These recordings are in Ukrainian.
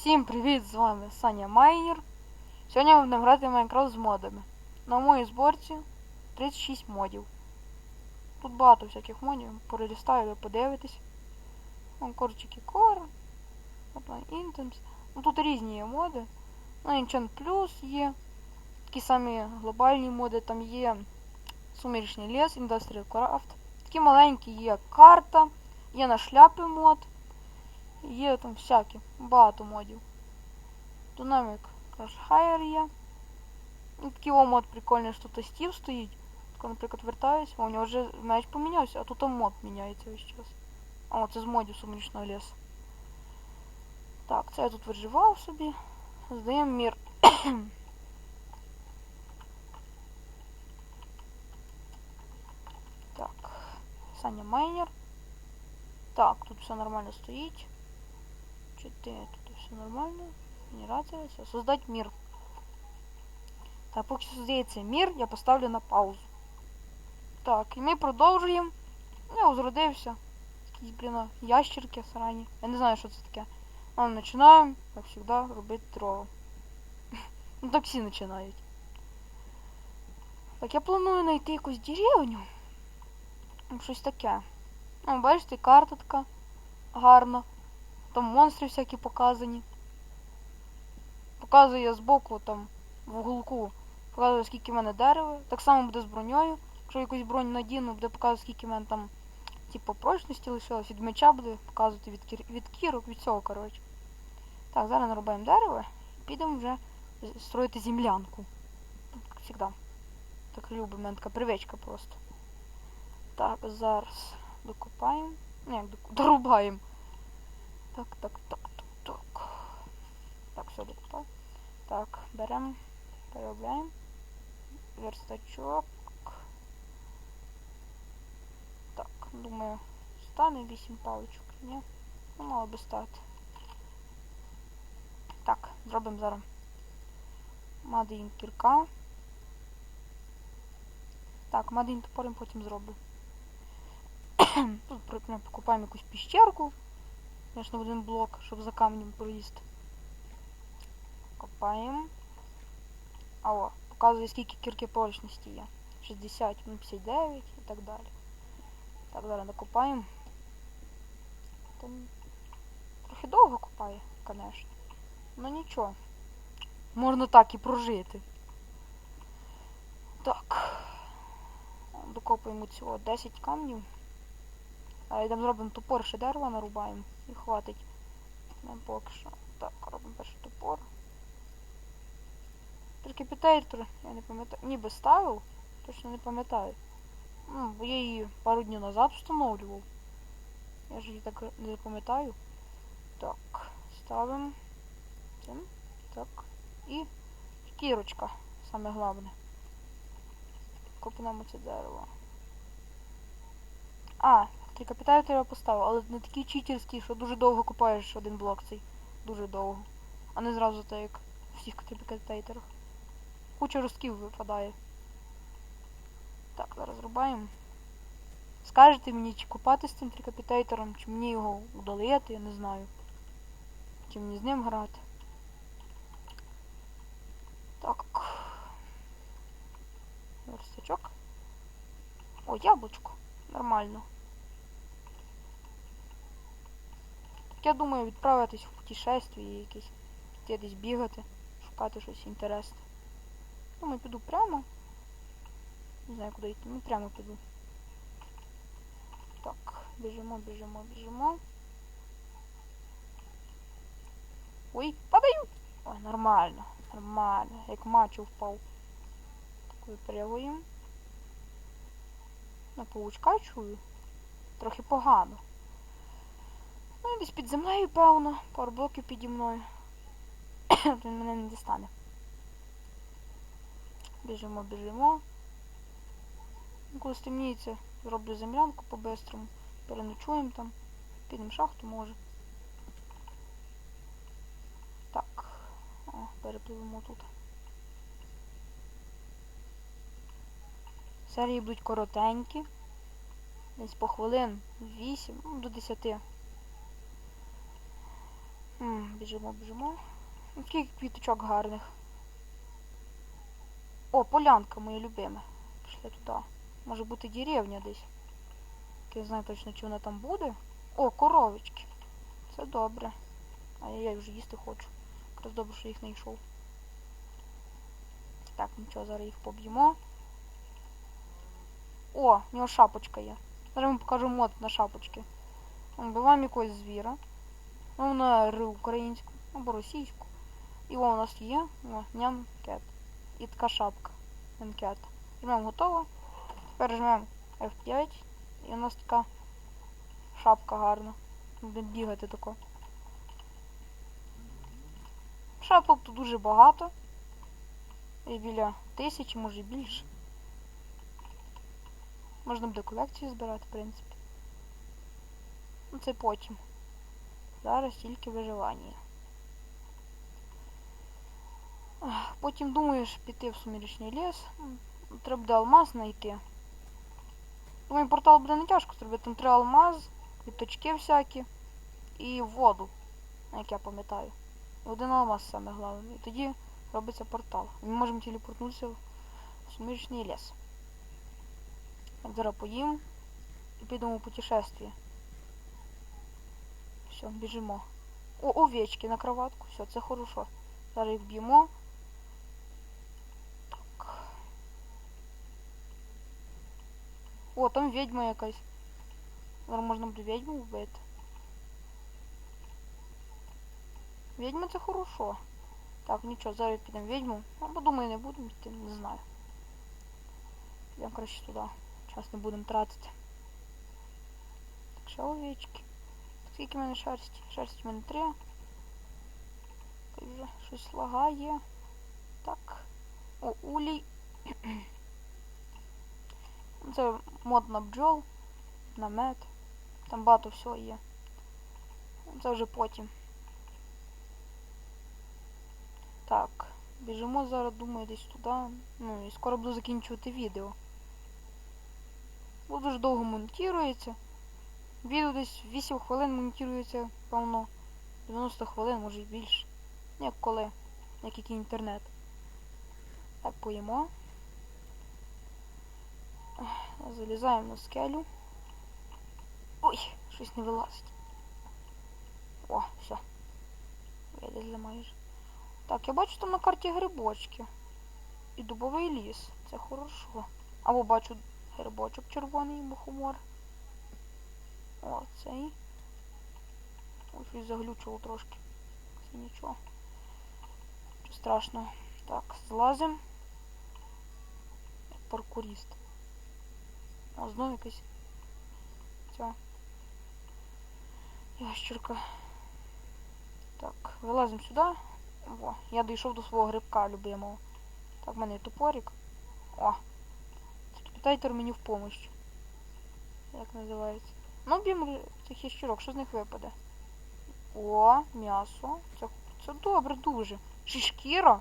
Всім привіт! З вами Саня Майнер. Сьогодні ми будемо грати в Майнкрафт з модами. На моїй зборці 36 модів. Тут багато всяких модів, перелістаю, ви подивитесь. Вон корчики кор, Intems. Ну тут різні є моди. Ну, Enchant Plus є. Такі самі глобальні моди, там є Сумірічний ліс, Industrial Craft. Такі маленькі є карта, є на шляпи мод. Є там всякі, багато модів. Dynamic Crash Hire є. І такий о мод прикольний, що тут стів стоїть. Так, наприклад, вертаюсь, о, у нього вже меч помінявся, а тут там мод міняється весь час. О, це з модів сумрічного лісу. Так, це я тут виживав собі. Здаємо мір. так, Саня Майнер. Так, тут все нормально стоїть. 4, тут все нормально. Генерація, все. Создать мир. Так, поки создається мир, я поставлю на паузу. Так, і ми продовжуємо. Я узродився. Якісь, блін, ящерки срані. Я не знаю, що це таке. А починаємо, як завжди, робити дрова. Ну так всі. Так, я планую знайти якусь деревню. Ну, Щось таке. Ну, бачите, карта така гарна. Там монстри всякі показані. Показує збоку там в уголку. Показує, скільки в мене дерева. Так само буде з броньою. Якщо якусь броню надіну, буде показувати, скільки в мене там типу прочності лишилось. Від меча буде показувати від, кір... від кірок, від цього, коротше. Так, зараз нарубаємо дерево і підемо вже строїти землянку. Як завжди. Так любимо, така привичка просто. Так, зараз докопаємо. Як дорубаємо. Так, так, так, так, так. Так, все докопав. Так, беремо, переробляємо. Верстачок. Так, думаю, стане 8 паличок. Ні? Ну, мало би стати. Так, зробимо зараз. Мадин кірка. Так, мадин топорим потім зроблю. Тут при- ми покупаємо якусь піщерку. Звісно, один блок, щоб за камнем проїсти. Копаємо. А о, показує, скільки кірки прочності є. 60, ну, 59 і так далі. Так, зараз докопаємо. Там трохи довго копає, звісно. Ну нічого. Можна так і прожити. Так. Докопаємо цього 10 камнів. А йдемо зробимо топор, ще дерева нарубаємо і хватить. Нам поки що. Так, робимо перший топор. Трикепітейтор, я не пам'ятаю. Ніби ставив, точно не пам'ятаю. Ну, бо я її пару днів назад встановлював. Я ж її так не пам'ятаю. Так, ставимо. Цим. Так. І шкірочка, саме головне. Копнемо це дерево. А, трикапітайтор я поставив, але не такий читерський, що дуже довго купаєш один блок цей. Дуже довго. А не зразу так, як всіх трикапітайтерах. Куча ростків випадає. Так, зараз рубаємо. Скажете мені, чи купати з цим трикапітайтером, чи мені його удалити, я не знаю. Чи мені з ним грати. Так. Верстачок. О, яблучко. Нормально. Так я думаю відправитись в путешествие якесь. Піти десь бігати, шукати щось інтересне. Думаю, піду прямо. Не знаю, куди йти. Ну прямо піду. Так, біжимо, біжимо, біжимо. Ой, падаю! Ой, нормально, нормально. Як мачо впав. Так випрягуємо. На паучка чую. Трохи погано. Ну, десь під землею, певно. Пару блоків піді мною. Він мене не дістане. Біжимо, біжимо. Ну, Коли стемніється, зроблю землянку по-бистрому. Переночуємо там. Підемо шахту, може. Так. О, перепливемо тут. Серії будуть коротенькі. Десь по хвилин 8, ну, до 10. Біжимо, біжимо. Скільки квіточок гарних. О, полянка моя любима. Пішли туди. Може бути деревня десь. Я не знаю точно, чи вона там буде. О, коровички. Це добре. А я вже їсти хочу. Якраз добре, що їх знайшов. Так, нічого, зараз їх поб'ємо. О, в нього шапочка є. Зараз вам покажу мод на шапочки. Вбиваємо якогось звіра. Вона українську або російську. І о, у нас є нямкет. І така шапка. Нямкет. Жмемо готово. Тепер жмемо F5. І у нас така шапка гарна. Буде бігати тако. Шапок тут дуже багато. І біля тисячі, може більше. Можна буде колекцію збирати, в принципі. Ну це потім. Зараз тільки виживання. Потім думаєш піти в сумірічний ліс. Треба буде алмаз знайти. Думаю, портал буде не тяжко зробити. Там треба алмаз, квіточки всякі і воду, як я пам'ятаю. Один алмаз саме головне. І тоді робиться портал. Ми можемо телепортнутися в сумірічний ліс. Зараз поїм і підемо в путешествие. Все, біжимо. О, овечки на кроватку. Все, це хорошо. Зараз їх б'ємо. Так. О, там відьма якась. Зараз можна буде відьму вбити. Відьма це хорошо. Так, нічого, зараз підемо відьму. Або думаю, не будемо йти, не знаю. Підемо краще туди. Час не будемо тратити. Так, ще овечки. Скільки в мене шерсті? Шерсті в мене три. Щось лагає. Так. О, улій. Це мод на бджол, на мед. Там багато всього є. Це вже потім. Так, біжимо зараз, думаю, десь туди. Ну і скоро буду закінчувати відео. Бо дуже довго монтується. Відео десь 8 хвилин монтується, певно. 90 хвилин, може і більше. Як коли, як який інтернет. Так, поїмо. Залізаємо на скелю. Ой, щось не вилазить. О, все. Вилізли майже. Так, я бачу там на карті грибочки. І дубовий ліс. Це хорошо. Або бачу грибочок червоний мухомор. О, цей. Ой, щось заглючило трошки. Це нічого. Нічого страшного. Так, злазим. Паркуріст. О, знову якась ця ящерка. Так, вилазимо сюди. О, я дійшов до свого грибка любимого. Так, в мене є топорик. О! Питайтер мені в помощь. Як називається? Ну, б'ємо цих ящерок, що з них випаде? О, м'ясо. Це, це добре дуже. Чи шкіра?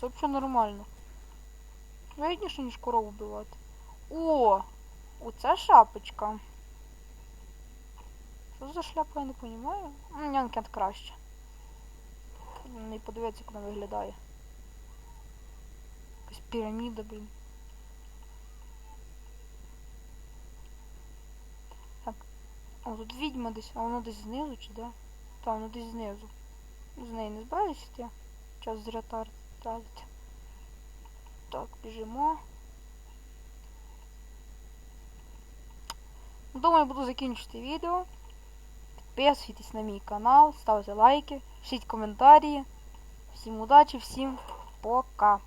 Це взагалі нормально. Вигідніше, ніж корову вбивати. О! Оце шапочка. Що за шляпа, я не розумію. Нянкет краще. Не подивитися, як вона виглядає. Якась піраміда, блін. О, тут відьма десь, а воно десь знизу чи де? Та, воно десь знизу. З неї не збираюся йти. Час зря тратити. Так, біжимо. Думаю, буду закінчити відео. Підписуйтесь на мій канал, ставте лайки, пишіть коментарі. Всім удачі, всім пока!